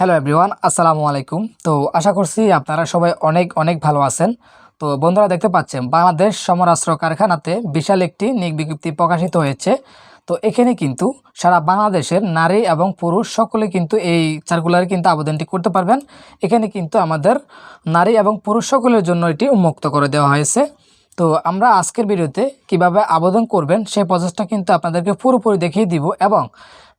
Hello everyone আসসালামু আলাইকুম তো আশা করছি আপনারা সবাই অনেক অনেক ভালো আছেন। তো বন্ধুরা দেখতে পাচ্ছেন, বাংলাদেশ সমরাস্ত্র কারখানাতে বিশাল একটি নিক বিজ্ঞপ্তি প্রকাশিত হয়েছে। তো এখানে কিন্তু সারা বাংলাদেশের নারী এবং পুরুষ সকলে কিন্তু এই সার্কুলারে কিন্তু আবেদনটি করতে পারবেন। এখানে কিন্তু আমাদের নারী এবং পুরুষ সকলের জন্য এটি উন্মুক্ত করে দেওয়া হয়েছে। তো আমরা আজকের ভিডিওতে কীভাবে আবেদন করবেন সেই প্রসেসটা কিন্তু আপনাদেরকে পুরোপুরি দেখিয়ে দিব এবং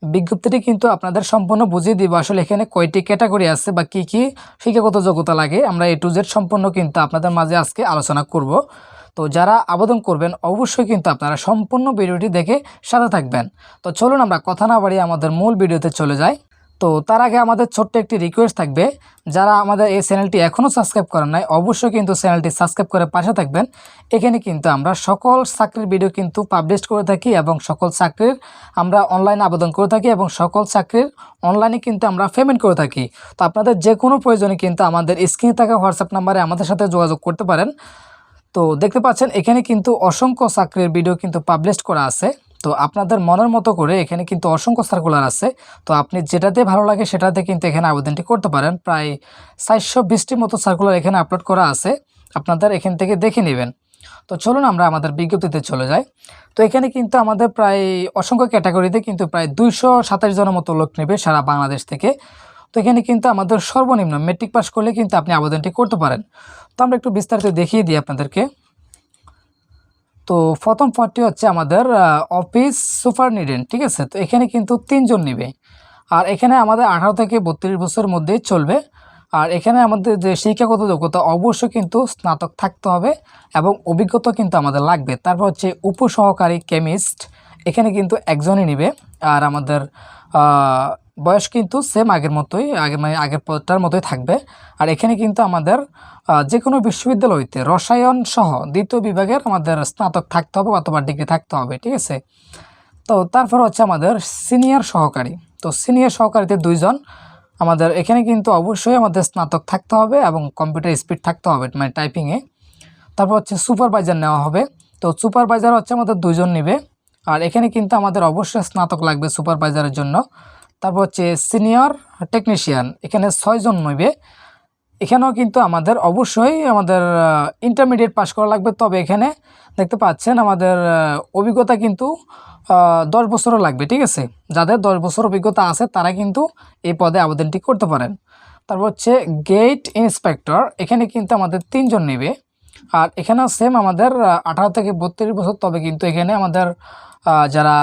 বিজ্ঞপ্তিটি কিন্তু আপনাদের সম্পূর্ণ বুঝিয়ে দিব আসলে এখানে কয়টি ক্যাটাগরি আছে বা কি কি শিক্ষাগত যোগ্যতা লাগে। আমরা এ টু জেড সম্পূর্ণ কিন্তু আপনাদের মাঝে আজকে আলোচনা করব। তো যারা আবেদন করবেন, অবশ্যই কিন্তু আপনারা সম্পূর্ণ ভিডিওটি দেখে সাথে থাকবেন। তো চলুন আমরা কথা না বাড়িয়ে আমাদের মূল ভিডিওতে চলে যাই। তো তার আগে আমাদের ছোট্ট একটি রিকোয়েস্ট থাকবে। যারা আমাদের এই চ্যানেলটি এখনও সাবস্ক্রাইব করেন নাই, অবশ্যই কিন্তু চ্যানেলটি সাবস্ক্রাইব করে পাশে থাকবেন। এখানে কিন্তু আমরা সকল চাকরির ভিডিও কিন্তু পাবলিশ করে থাকি এবং সকল চাকরির আমরা অনলাইনে আবেদন করে থাকি এবং সকল চাকরির অনলাইনে কিন্তু আমরা পেমেন্ট করে থাকি। তো আপনাদের যে কোনো প্রয়োজনে কিন্তু আমাদের স্ক্রিনে থাকা হোয়াটসঅ্যাপ নাম্বারে আমাদের সাথে যোগাযোগ করতে পারেন। তো দেখতে পাচ্ছেন, এখানে কিন্তু অসংখ্য চাকরির ভিডিও কিন্তু পাবলিশ করা আছে। তো আপনাদের মনের মতো করে এখানে কিন্তু অসংখ্য সার্কুলার আছে। তো আপনি যেটাতে ভালো লাগে সেটাতে কিন্তু এখানে আবেদনটি করতে পারেন। প্রায় চারশো বিশটির মতো সার্কুলার এখানে আপলোড করা আছে। আপনাদের এখান থেকে দেখে নেবেন। তো চলুন আমরা আমাদের বিজ্ঞপ্তিতে চলে যাই। তো এখানে কিন্তু আমাদের প্রায় অসংখ্য ক্যাটাগরিতে কিন্তু প্রায় দুইশো সাতাশ জনের মতো লোক নেবে সারা বাংলাদেশ থেকে। তো এখানে কিন্তু আমাদের সর্বনিম্ন মেট্রিক পাস করলে কিন্তু আপনি আবেদনটি করতে পারেন। তো আমরা একটু বিস্তারিত দেখিয়ে দিই আপনাদেরকে। তো প্রথম পদটি হচ্ছে আমাদের অফিস সুপারনিডেন্ট ঠিক আছে? তো এখানে কিন্তু তিনজন নেবে। আর এখানে আমাদের আঠারো থেকে বত্রিশ বছরের মধ্যেই চলবে। আর এখানে আমাদের যে শিক্ষাগত যোগ্যতা, অবশ্যই কিন্তু স্নাতক থাকতে হবে এবং অভিজ্ঞতা কিন্তু আমাদের লাগবে। তারপর হচ্ছে উপসহকারী কেমিস্ট, এখানে কিন্তু একজনই নেবে। আর আমাদের বয়স কিন্তু সেম আগের মতোই আগে মানে আগের পদটার মতোই থাকবে। আর এখানে কিন্তু আমাদের যে কোনো বিশ্ববিদ্যালয়তে রসায়ন সহ দ্বিতীয় বিভাগের আমাদের স্নাতক থাকতে হবে অথবা ডিগ্রি থাকতে হবে, ঠিক আছে? তো তারপর হচ্ছে আমাদের সিনিয়র সহকারী। তো সিনিয়র সহকারীতে দুইজন। আমাদের এখানে কিন্তু অবশ্যই আমাদের স্নাতক থাকতে হবে এবং কম্পিউটার স্পিড থাকতে হবে মানে টাইপিংয়ে তারপর হচ্ছে সুপারভাইজার নেওয়া হবে। তো সুপারভাইজার হচ্ছে আমাদের দুজন নেবে। আর এখানে কিন্তু আমাদের অবশ্যই স্নাতক লাগবে সুপারভাইজারের জন্য। তারপর হচ্ছে সিনিয়র টেকনিশিয়ান, এখানে ছয়জন নইবে। এখানেও কিন্তু আমাদের অবশ্যই আমাদের ইন্টারমিডিয়েট পাস করা লাগবে। তবে এখানে দেখতে পাচ্ছেন আমাদের অভিজ্ঞতা কিন্তু দশ বছরও লাগবে, ঠিক আছে? যাদের দশ বছর অভিজ্ঞতা আছে, তারা কিন্তু এই পদে আবেদনটি করতে পারেন। তারপর হচ্ছে গেট ইন্সপেক্টর এখানে কিন্তু আমাদের তিনজন নেবে। আর এখানেও সেম আমাদের আঠারো থেকে বত্রিশ বছর, তবে কিন্তু এখানে আমাদের যারা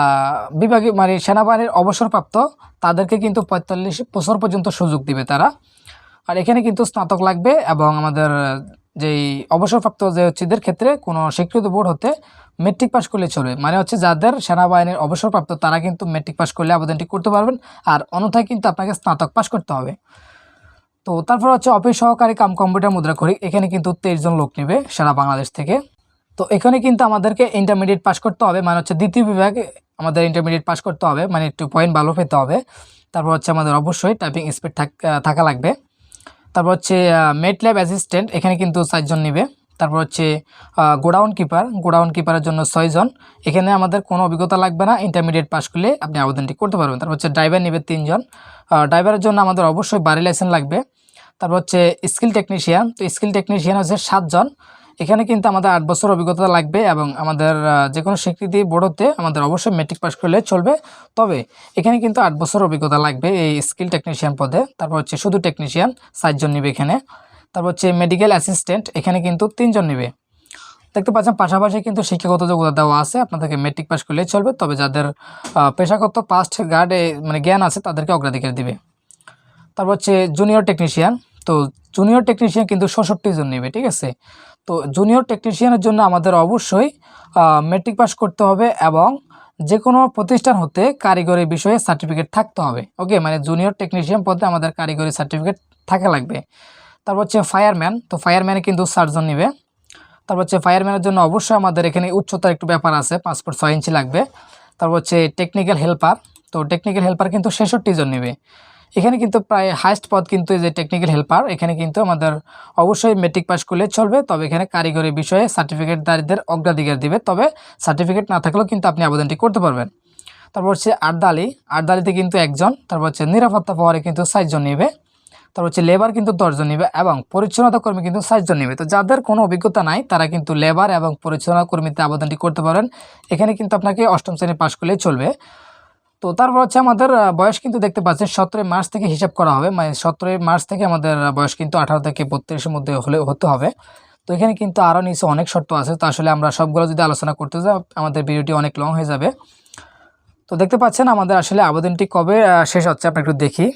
বিভাগীয় মানে সেনাবাহিনীর অবসরপ্রাপ্ত, তাদেরকে কিন্তু পঁয়তাল্লিশ বছর পর্যন্ত সুযোগ দিবে তারা। আর এখানে কিন্তু স্নাতক লাগবে এবং আমাদের যেই অবসরপ্রাপ্ত যে হচ্ছেদের ক্ষেত্রে কোনো স্বীকৃত বোর্ড হতে মেট্রিক পাস করলে চলবে। মানে হচ্ছে যাদের সেনাবাহিনীর অবসরপ্রাপ্ত, তারা কিন্তু মেট্রিক পাস করলে আবেদনটি করতে পারবেন। আর অন্যথায় কিন্তু আপনাকে স্নাতক পাস করতে হবে। তো তারপর হচ্ছে অফিস সহকারী কাম কম্পিউটার মুদ্রা করি এখানে কিন্তু তেইশ জন লোক নেবে সারা বাংলাদেশ থেকে। তো এখানে কিন্তু আমাদেরকে ইন্টারমিডিয়েট পাস করতে হবে মানে হচ্ছে দ্বিতীয় বিভাগে আমাদের ইন্টারমিডিয়েট পাস করতে হবে মানে একটু পয়েন্ট ভালো পেতে হবে। তারপর হচ্ছে আমাদের অবশ্যই টাইপিং স্পিড থাকা লাগবে। তারপর হচ্ছে মেট ল্যাব অ্যাসিস্ট্যান্ট এখানে কিন্তু চারজন নেবে। তারপর হচ্ছে গোডাউন কিপার গোডাউন কিপারের জন্য ছয়জন। এখানে আমাদের কোনো অভিজ্ঞতা লাগবে না ইন্টারমিডিয়েট পাস করলে আপনি আবেদনটি করতে পারবেন। তারপর হচ্ছে ড্রাইভার নেবে তিনজন। ড্রাইভারের জন্য আমাদের অবশ্যই বাড়ি লাইসেন্স লাগবে। তারপর হচ্ছে স্কিল টেকনিশিয়ান তো স্কিল টেকনিশিয়ান হচ্ছে সাতজন। এখানে কিন্তু আমাদের আট বছর অভিজ্ঞতা লাগবে এবং আমাদের যে কোনো স্বীকৃতি বোর্ডতে আমাদের অবশ্যই মেট্রিক পাস করলে চলবে। তবে এখানে কিন্তু আট বছর অভিজ্ঞতা লাগবে এই স্কিল টেকনিশিয়ান পদে। তারপর হচ্ছে শুধু টেকনিশিয়ান চারজন নেবে এখানে। তারপর হচ্ছে মেডিকেল অ্যাসিস্ট্যান্ট এখানে কিন্তু তিনজন নেবে। দেখতে পাচ্ছেন, পাশাপাশি কিন্তু শিক্ষাগত যোগ্যতা দেওয়া আছে। আপনাদেরকে মেট্রিক পাস করলেই চলবে, তবে যাদের পেশাগত পাস্ট গার্ডে মানে জ্ঞান আছে, তাদেরকে অগ্রাধিকার দিবে। তারপর হচ্ছে জুনিয়র টেকনিশিয়ান তো জুনিয়র টেকনিশিয়ান কিন্তু ষষট্টি জন নেবে, ঠিক আছে? তো জুনিয়র টেকনিশিয়ানের জন্য আমাদের অবশ্যই মেট্রিক পাস করতে হবে এবং যে কোনো প্রতিষ্ঠান হতে কারিগরি বিষয়ে সার্টিফিকেট থাকতে হবে ওকে মানে জুনিয়র টেকনিশিয়ান পদে আমাদের কারিগরি সার্টিফিকেট থাকা লাগবে। তারপর হচ্ছে ফায়ারম্যান তো ফায়ারম্যানে কিন্তু সার্জন নেবে। তারপর হচ্ছে ফায়ারম্যানের জন্য অবশ্যই আমাদের এখানে উচ্চতার একটু ব্যাপার আছে পাসপোর্ট ছয় ইঞ্চি লাগবে। তারপর হচ্ছে টেকনিক্যাল হেল্পার তো টেকনিক্যাল হেল্পার কিন্তু ছেষট্টি জন নেবে। এখানে কিন্তু প্রায় হাইস্ট পদ কিন্তু এই যে টেকনিক্যাল হেল্পার এখানে কিন্তু আমাদের অবশ্যই মেট্রিক পাস করলে চলবে, তবে এখানে কারিগরি বিষয়ে সার্টিফিকেটদারীদের অগ্রাধিকার দিবে, তবে সার্টিফিকেট না থাকলেও কিন্তু আপনি আবেদনটি করতে পারবেন। তারপর হচ্ছে আর্দালি, আর্দালিতে কিন্তু একজন, তারপর হচ্ছে নিরাপত্তা পাওয়ারে কিন্তু সাতজন নেবে, তারপর হচ্ছে লেবার কিন্তু দশজন নেবে, এবং পরিচ্ছন্নতা কর্মী কিন্তু ষাটজন নেবে। তো যাদের কোনো অভিজ্ঞতা নাই, তারা কিন্তু লেবার এবং পরিচ্ছন্নতা কর্মীতে আবেদনটি করতে পারেন। এখানে কিন্তু আপনাকে অষ্টম শ্রেণি পাশ করলেই চলবে। তো তারপর হচ্ছে আমাদের বয়স কিন্তু দেখতে পাচ্ছেন সতেরোই মার্চ থেকে হিসাব করা হবে। মানে সতেরোই মার্চ থেকে আমাদের বয়স কিন্তু আঠারো থেকে বত্রিশের মধ্যে হলে, হতে হবে। তো এখানে কিন্তু আরও নিচে অনেক শর্ত আছে। তো আসলে আমরা সবগুলো যদি আলোচনা করতে যাই, আমাদের ভিডিওটি অনেক লং হয়ে যাবে। তো দেখতে পাচ্ছেন আমাদের আসলে আবেদনটি কবে শেষ হচ্ছে আমরা একটু দেখি।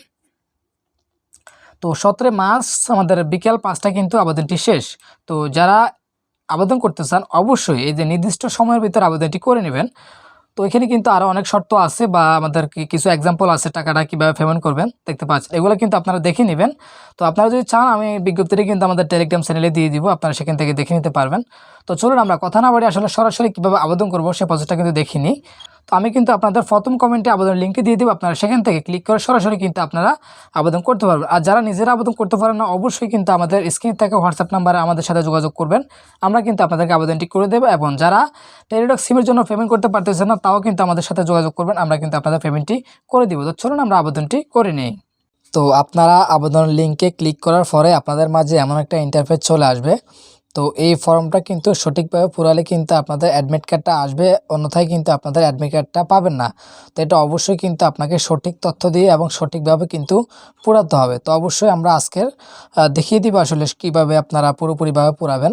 তো সতেরো মার্চ আমাদের বিকেল পাঁচটা কিন্তু আবেদনটি শেষ। তো যারা আবেদন করতে চান, অবশ্যই এই যে নির্দিষ্ট সময়ের ভিতরে আবেদনটি করে নেবেন। তো এখানে কিন্তু আরও অনেক শর্ত আছে বা আমাদের কিছু এক্সাম্পল আছে টাকাটা কীভাবে পেমেন্ট করবেন, দেখতে পাচ্ছেন। এগুলো কিন্তু আপনারা দেখে নেবেন। তো আপনারা যদি চান, আমি বিজ্ঞপ্তিটি কিন্তু আমাদের টেলিগ্রাম চ্যানেলে দিয়ে দিব, আপনারা সেখান থেকে দেখে নিতে পারবেন। তো চলুন আমরা কথা না বাড়ি আসলে সরাসরি কীভাবে আবেদন করব সে প্রসেসটা কিন্তু দেখিনি। তো আমি কিন্তু আপনাদের প্রথম কমেন্টে আবেদন লিঙ্কে দিয়ে দেবো। আপনারা সেখান থেকে ক্লিক করে সরাসরি কিন্তু আপনারা আবেদন করতে পারবেন। আর যারা নিজেরা আবেদন করতে পারেন না, অবশ্যই কিন্তু আমাদের স্ক্রিন থেকে হোয়াটসঅ্যাপ নাম্বারে আমাদের সাথে যোগাযোগ করবেন। আমরা কিন্তু আপনাদেরকে আবেদনটি করে দেবো এবং যারা টেলিডক সিমের জন্য পেমেন্ট করতে পারতেছেন না, তাও কিন্তু আমাদের সাথে যোগাযোগ করবেন। আমরা কিন্তু আপনাদের পেমেন্টটি করে দিব। তো চলুন আমরা আবেদনটি করে নিই। তো আপনারা আবেদন লিঙ্কে ক্লিক করার পরে আপনাদের মাঝে এমন একটা ইন্টারফেস চলে আসবে। তো এই ফর্মটা কিন্তু সঠিকভাবে পুরালে কিন্তু আপনাদের অ্যাডমিট কার্ডটা আসবে, অন্যথায় কিন্তু আপনাদের অ্যাডমিট কার্ডটা পাবেন না। তো এটা অবশ্যই কিন্তু আপনাকে সঠিক তথ্য দিয়ে এবং সঠিকভাবে কিন্তু পুরাতে হবে। তো অবশ্যই আমরা আজকের দেখিয়ে দিব আসলে কীভাবে আপনারা পুরোপুরিভাবে পুরাবেন।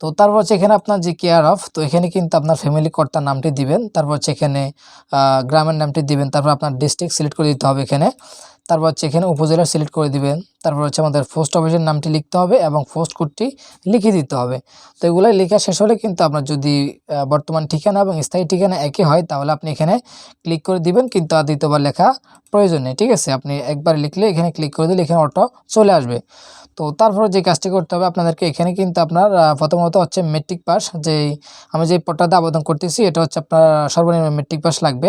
তো তারপর হচ্ছে এখানে আপনার যে কেয়ার অফ তো এখানে কিন্তু আপনার ফ্যামিলি কর্তার নামটি দিবেন। তারপর হচ্ছে এখানে গ্রামের নামটি দিবেন। তারপর আপনার ডিস্ট্রিক্ট সিলেক্ট করে দিতে হবে এখানে। তারপর হচ্ছে এখানে উপজেলা সিলেক্ট করে দিবেন। তারপর হচ্ছে আমাদের পোস্ট অফিসের নামটি লিখতে হবে এবং পোস্ট কোডটি লিখে দিতে হবে। তো এগুলো লেখা শেষ হলে কিন্তু আপনার যদি বর্তমান ঠিকানা এবং স্থায়ী ঠিকানা একই হয়, তাহলে আপনি এখানে ক্লিক করে দিবেন। কিন্তু আর দ্বিতীয়বার লেখা প্রয়োজন নেই, ঠিক আছে? আপনি একবার লিখলে এখানে ক্লিক করে দিলে এখানে অটো চলে আসবে। তো তারপরে যে কাজটি করতে হবে আপনাদেরকে এখানে কিন্তু আপনার প্রথমত হচ্ছে মেট্রিক পাস যেই আমি যে পোর্টালতে আবেদন করতেছি, এটা হচ্ছে আপনার সর্বনিম্ন মেট্রিক পাস লাগবে।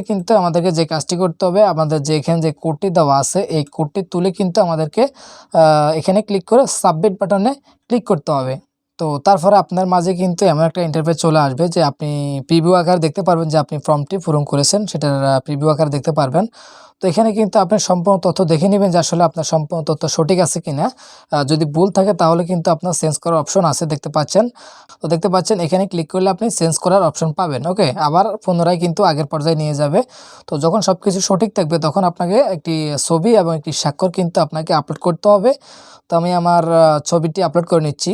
কিন্তু আমাদেরকে যে কাজটি করতে হবে, আমাদের যে এখানে যে কোডটি দেওয়া আছে, এই কোডটি তুলে কিন্তু আমাদেরকে এখানে ক্লিক করে সাবমিট বাটনে ক্লিক করতে হবে। তো তারপরে আপনার মাঝে কিন্তু এমন একটা ইন্টারফেস চলে আসবে যে আপনি প্রিভিউ আকার দেখতে পারবেন যে আপনি ফর্মটি পূরণ করেছেন, সেটার প্রিভিউ আকার দেখতে পারবেন। তো এখানে কিন্তু আপনি সম্পূর্ণ তথ্য দেখে নেবেন যে আসলে আপনার সম্পূর্ণ তথ্য সঠিক আছে কি না যদি ভুল থাকে তাহলে কিন্তু আপনার চেঞ্জ করার অপশন আছে দেখতে পাচ্ছেন। তো দেখতে পাচ্ছেন, এখানে ক্লিক করলে আপনি চেঞ্জ করার অপশন পাবেন ওকে আবার পুনরায় কিন্তু আগের পর্যায়ে নিয়ে যাবে। তো যখন সব কিছু সঠিক থাকবে, তখন আপনাকে একটি ছবি এবং একটি স্বাক্ষর কিন্তু আপনাকে আপলোড করতে হবে। তো আমি আমার ছবিটি আপলোড করে নিচ্ছি।